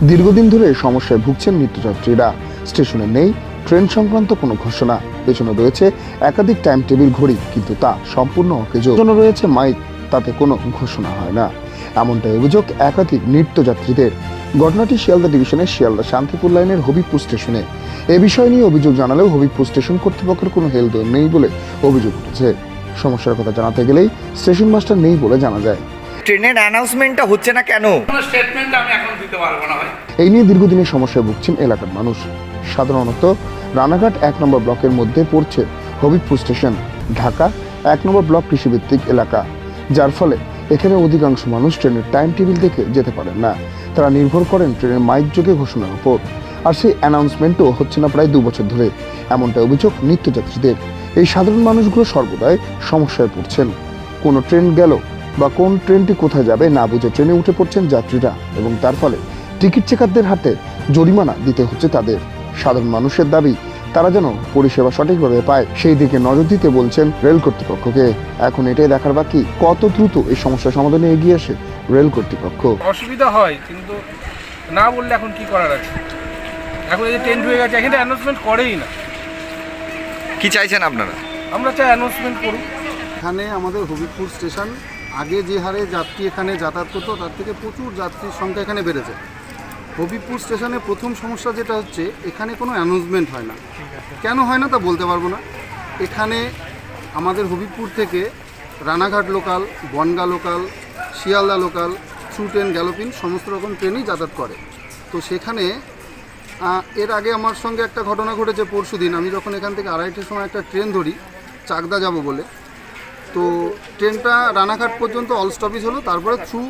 দীর্ঘদিন ধরে সমস্যায় ভুগছেন নিত্যযাত্রীরা স্টেশনে নেই, ট্রেন সংক্রান্ত কোনো ঘোষণা। পেছনে রয়েছে একাধিক টাইম টেবিল ঘড়ি, কিন্তু তা সম্পূর্ণ অকেজ। রয়েছে মাইক, তাতে কোনো ঘোষণা হয় না। এমনটাই অভিযোগ একাধিক নিত্যযাত্রীদের। ঘটনাটি শিয়ালদা ডিভিশনের শিয়ালদা শান্তিপুর লাইনের হবিবপুর স্টেশনে। এ বিষয় নিয়ে অভিযোগ জানালেও হবিবপুর স্টেশন কর্তৃপক্ষের কোনো হেলদোল নেই বলে অভিযোগ উঠেছে। সমস্যার কথা জানাতে গেলেই স্টেশন মাস্টার নেই বলে জানা যায়। ট্রেনের অ্যানাউন্সমেন্টটা হচ্ছে না কেন? কোনো স্টেটমেন্ট আমি এখন দিতে পারব না ভাই। এই নিয়ে দীর্ঘদিনের সমস্যায় ভুগছেন এলাকার মানুষ। সাধারণত রানাঘাট এক নম্বর ব্লকের মধ্যে পড়ছে হবিবপুর স্টেশন ঢাকা এক নম্বর ব্লক কৃষিভিত্তিক এলাকা। যার ফলে এখানে অধিকাংশ মানুষ ট্রেনের টাইম টেবিল দেখে যেতে পারেন না। তারা নির্ভর করেন ট্রেনের মাইক যোগে ঘোষণার উপর। আর সেই অ্যানাউন্সমেন্টও হচ্ছে না প্রায় দু বছর ধরে। এমনটা অভিযোগ নিত্যযাত্রীদের। এই সাধারণ মানুষগুলো সর্বদাই সমস্যায় পড়ছেন। কোনো ট্রেন গেল বা কোন ট্রেনটি কোথায় যাবে না বুঝে ট্রেনে উঠে পড়ছেন যাত্রীরা এবং তার ফলে টিকিট চেকারদের হাতে জরিমানা দিতে হচ্ছে তাদের। সাধারণ মানুষের দাবি তারা যেন পরিষেবা সঠিকভাবে পায়। সেই দিকে নজর দিতে বলছেন রেল কর্তৃপক্ষকে। এখন এটাই দেখার বাকি কত দ্রুত এই সমস্যার সমাধানে এগিয়ে আসে রেল কর্তৃপক্ষ? অসুবিধা হয় কিন্তু না বললে এখন কি করার আছে? এখন এই যে ট্রেন হয়ে গেছে এখানে অ্যানাউন্সমেন্ট করেই না। কি চাইছেন আপনারা? আমরা চাই অ্যানাউন্সমেন্ট করুন এখানে আমাদের হবিবপুর স্টেশন আগে যে হারে যাত্রী এখানে যাতায়াত করতো তার থেকে প্রচুর যাত্রীর সংখ্যা এখানে বেড়েছে। হবিবপুর স্টেশনে প্রথম সমস্যা যেটা হচ্ছে এখানে কোনো অ্যানাউন্সমেন্ট হয় না। কেন হয় না তা বলতে পারব না। এখানে আমাদের হবিবপুর থেকে Ranaghat local Bangaon local Sealdah local through train galloping সমস্ত রকম ট্রেনই যাতায়াত করে। তো সেখানে এর আগে আমার সঙ্গে একটা ঘটনা ঘটেছে পরশু দিন আমি যখন এখান থেকে আড়াইটের সময় একটা ট্রেন ধরি চাকদা যাব বলে তো ট্রেনটা রানাঘাট পর্যন্ত অল স্টপেজ হলো, তারপরে থ্রু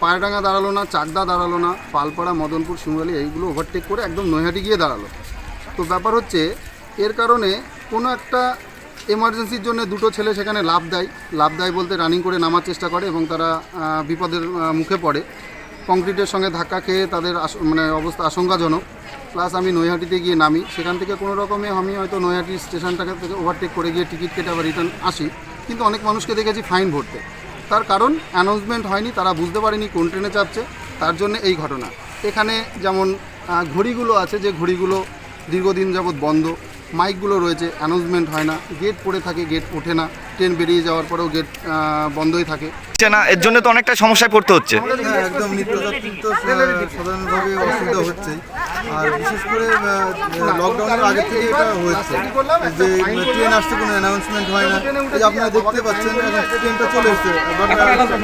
পায়রাডাঙ্গা দাঁড়াল না, চাকদা দাঁড়াল না, পালপাড়া, মদনপুর, শিমুরালি, এইগুলো ওভারটেক করে একদম নৈহাটি গিয়ে দাঁড়াল। তো ব্যাপার হচ্ছে, এর কারণে কোনো একটা এমার্জেন্সির জন্য দুটো ছেলে সেখানে লাভ দেয়। লাভ দেয় বলতে রানিং করে নামার চেষ্টা করে এবং তারা বিপদের মুখে পড়ে। কংক্রিটের সঙ্গে ধাক্কা খেয়ে তাদের মানে অবস্থা আশঙ্কাজনক। প্লাস আমি নৈহাটিতে গিয়ে নামি। সেখান থেকে কোনো রকমে আমি হয়তো নৈহাটি স্টেশনটাকে থেকে ওভারটেক করে গিয়ে টিকিট কেটে আবার রিটার্ন আসি। কিন্তু অনেক মানুষকে দেখেছি ফাইন ভরতে। তার কারণ অ্যানাউন্সমেন্ট হয়নি, তারা বুঝতে পারেনি কোন ট্রেনে চাপছে, তার জন্য এই ঘটনা। এখানে যেমন ঘড়িগুলো আছে, যে ঘড়িগুলো দীর্ঘদিন যাবৎ বন্ধ, মাইকগুলো রয়েছে অ্যানাউন্সমেন্ট হয় না গেট পড়ে থাকে গেট ওঠে না, ট্রেন বেরিয়ে যাওয়ার পরেও গেট বন্ধই থাকে। হচ্ছে না এর জন্য তো অনেকটা সমস্যায় পড়তে হচ্ছে। হ্যাঁ একদম নিত্যযাত্রী সাধারণভাবে অসুবিধা হচ্ছেই আর বিশেষ করে লকডাউনের আগে থেকে এটা হচ্ছে যে ট্রেন আসতে কোনো অ্যানাউন্সমেন্ট হয় না। এই যে আপনারা দেখতে পাচ্ছেন ট্রেনটা চলে এসছে বাট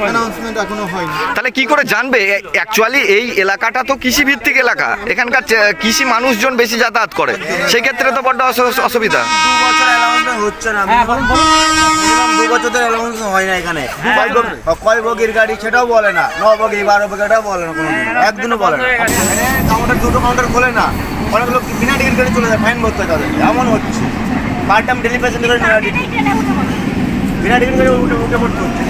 অ্যানাউন্সমেন্ট এখনও হয়নি। তাহলে কি করে জানবে? অ্যাকচুয়ালি এই এলাকাটা তো কৃষি ভিত্তিক এলাকা। এখানকার কৃষি মানুষজন বেশি যাতায়াত করে। সেই ক্ষেত্রে তো বড্ড অসুবিধা। হচ্ছে না। দু বছর ধরে অ্যানাউন্সমেন্ট হয় না এখানে। কয় বগির গাড়ি সেটাও বলে না। ন বগি বারো বগি এটাও বলে না কোনো একদিনও বলে না। কাউন্টার দুটো কাউন্টার খোলে না। অনেক লোক বিনা টিকিট চলে যায় ফাইন ভরতে হয় তাদের। এমন হচ্ছে। পার্ট টাইম ডেলি প্যাসেঞ্জার করে বিনা টিকিট উঠে উঠে পড়তে হচ্ছে।